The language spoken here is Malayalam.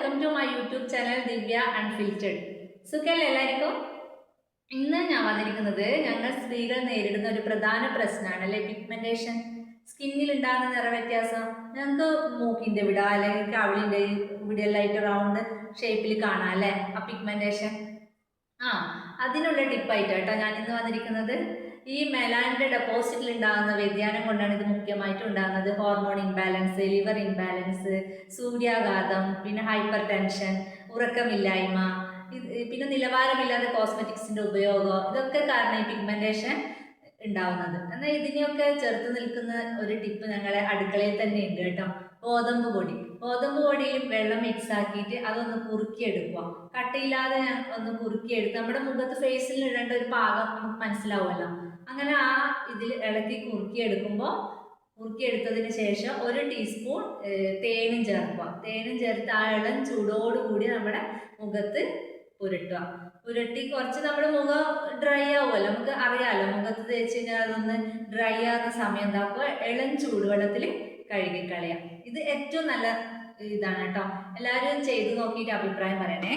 Welcome to my YouTube channel Divya unfiltered സുഖല്ലേ എല്ലാവർക്കും? ഇന്ന് ഞാൻ വന്നിരിക്കുന്നത് ഞങ്ങൾ സ്ത്രീകൾ നേരിടുന്ന ഒരു പ്രധാന പ്രശ്നമാണ് അല്ലെ പിഗ്മെന്റേഷൻ സ്കിന്നിൽ ഉണ്ടാകുന്ന നിറവ്യത്യാസം ഞങ്ങൾക്ക് മൂക്കിന്റെ വിട അല്ലെങ്കിൽ കവിളിന്റെ ഇവിടെ ലൈറ്റ് റൗണ്ട് ഷേപ്പിൽ കാണാം അല്ലേ? ആ പിഗ്മെന്റേഷൻ ആ അതിനുള്ള ടിപ്പായിട്ട് കേട്ടോ ഞാൻ ഇന്ന് വന്നിരിക്കുന്നത്. ഈ മെലാനിന്റെ ഡെപ്പോസിറ്റിൽ ഉണ്ടാകുന്ന വ്യതിയാനം കൊണ്ടാണ് ഇത് മുഖ്യമായിട്ടും ഉണ്ടാകുന്നത്. ഹോർമോൺ ഇംബാലൻസ് ലിവർ ഇംബാലൻസ് സൂര്യാഘാതം പിന്നെ ഹൈപ്പർ ടെൻഷൻ ഉറക്കമില്ലായ്മ പിന്നെ നിലവാരമില്ലാത്ത കോസ്മെറ്റിക്സിന്റെ ഉപയോഗം ഇതൊക്കെ കാരണം ഈ പിഗ്മെന്റേഷൻ ഉണ്ടാവുന്നത്. എന്നാൽ ഇതിനെയൊക്കെ ചെറുത്ത് നിൽക്കുന്ന ഒരു ടിപ്പ് ഞങ്ങളെ അടുക്കളയിൽ തന്നെ ഉണ്ട് കേട്ടോ. ഗോതമ്പ് പൊടി. ഗോതമ്പ് പൊടിയിൽ വെള്ളം മിക്സ് ആക്കിയിട്ട് അതൊന്ന് കുറുക്കിയെടുക്കുക. കട്ടയില്ലാതെ ഒന്ന് കുറുക്കിയെടുത്ത് നമ്മുടെ മുഖത്ത് ഫേസിൽ ഇടേണ്ട ഒരു പാകം നമുക്ക് മനസ്സിലാവുമല്ലോ. അങ്ങനെ ആ ഇതിൽ ഇളക്കി കുറുക്കിയെടുക്കുമ്പോൾ കുറുക്കിയെടുത്തതിന് ശേഷം ഒരു ടീസ്പൂൺ തേനും ചേർക്കുക. തേനും ചേർത്ത് ആ ഇളം ചൂടോടുകൂടി നമ്മുടെ മുഖത്ത് പുരട്ടുക ഉരുട്ടി കുറച്ച് നമ്മുടെ മുഖം ഡ്രൈ ആവുമല്ലോ. നമുക്ക് അറിയാമല്ലോ മുഖത്ത് തേച്ച് കഴിഞ്ഞാൽ അതൊന്ന് ഡ്രൈ ആകുന്ന സമയം എന്താക്കുക ഇളം ചൂടുവെള്ളത്തിൽ കഴുകി കളയാം ഇത് ഏറ്റവും നല്ല ഇതാണ് കേട്ടോ. എല്ലാവരും ചെയ്തു നോക്കിയിട്ട് അഭിപ്രായം പറയണേ.